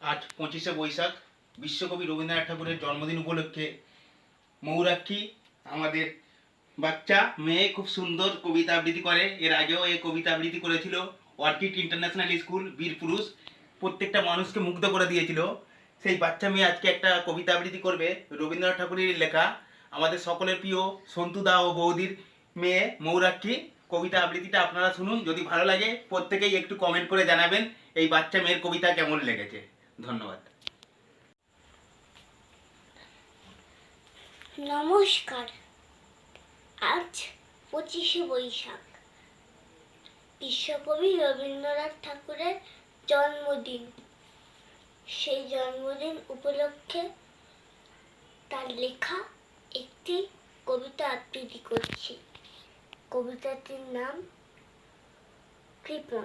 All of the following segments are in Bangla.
আজ পঁচিশে বৈশাখ, বিশ্বকবি রবীন্দ্রনাথ ঠাকুরের জন্মদিন উপলক্ষে মৌরাক্ষী, আমাদের বাচ্চা, মেয়ে খুব সুন্দর কবিতা আবৃত্তি করে। এর আগেও এই কবিতা আবৃত্তি করেছিল অর্কিড ইন্টারন্যাশনাল স্কুল বীরপুরুষ প্রত্যেকটা মানুষকে মুগ্ধ করে দিয়েছিল। সেই বাচ্চা মেয়ে আজকে একটা কবিতা আবৃত্তি করবে, রবীন্দ্রনাথ ঠাকুরের লেখা। আমাদের সকলের প্রিয় সন্তুদা ও বৌদির মেয়ে মৌরাক্ষী, কবিতা আবৃত্তিটা আপনারা শুনুন। যদি ভালো লাগে, প্রত্যেকেই একটু কমেন্ট করে জানাবেন, এই বাচ্চা মেয়ের কবিতা কেমন লেগেছে। ধন্যবাদ। নমস্কার। আজ পঁচিশে বৈশাখ। বিশ্বকবি রবীন্দ্রনাথ ঠাকুরের জন্মদিন। সেই জন্মদিন উপলক্ষে তার লেখা একটি কবিতা আবৃত্তি করছি। কবিতাটির নাম কৃপণ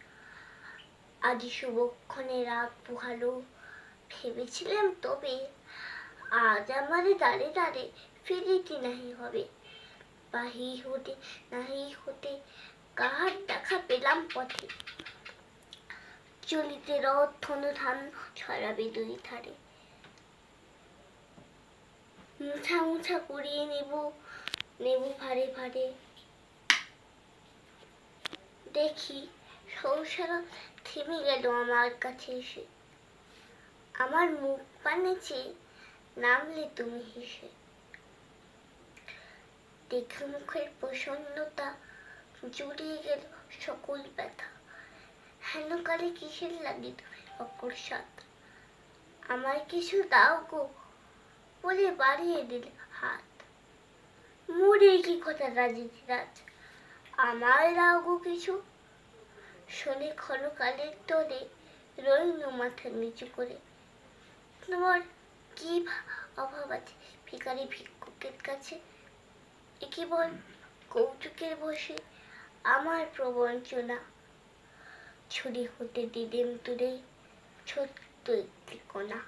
আজ শুভক্ষণে রাগ পোহালো। ভেবেছিলাম তবে আজ আমারে দাঁড়ে দাঁড়ে ফিরিতে নাহি হবে? বাহি হতে নাহি হতে কাহার দেখা পেলাম পথে? চলিতে রথ ধান ছড়াবে দুই ধারে। মুছা মুছা করিয়ে নেব নেব ভারে ভারে। দেখি সংসার থেমে গেল আমার কাছে এসে। আমার মুখ পানে চেয়ে নামলে তুমি হেসে। দেখে মুখের প্রসন্নতা জুড়িয়ে গেল সকল ব্যথা। হেন কালে কিসের লাগে তুমি অকস্মাৎ আমার কিছু দাও গো বলে বাড়িয়ে দিল হাত। মুড়ে কি কথা রাজ আমার দাও গো কিছু। শোনে ক্ষণকালের তোরে রইল মাথা নিচু করে। তোমার কি অভাব আছে ভিকারি ভিক্ষুকের কাছে? একে বল কৌতুকের বসে আমার প্রবঞ্চনা? ছুরি হতে দিলেন তুলে ছোট্ট একটি কোনা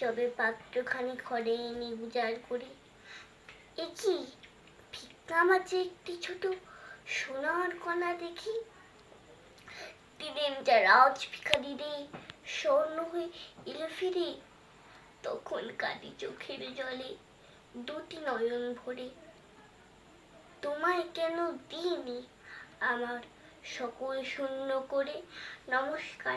যবে পাত্রখানি ঘরে এনে উজাড় করি। এ কি ভিক্ষা মাঝে একটি ছোট সোনার কণা দেখি। যা রাজ ভিখারি রে, স্বর্ণ হয়ে এলো ফিরে। তখন কালি চোখের জলে, দুটি নয়ন ভরে। তোমায় কেন দিইনি? আমার সকল শূন্য করে নমস্কার।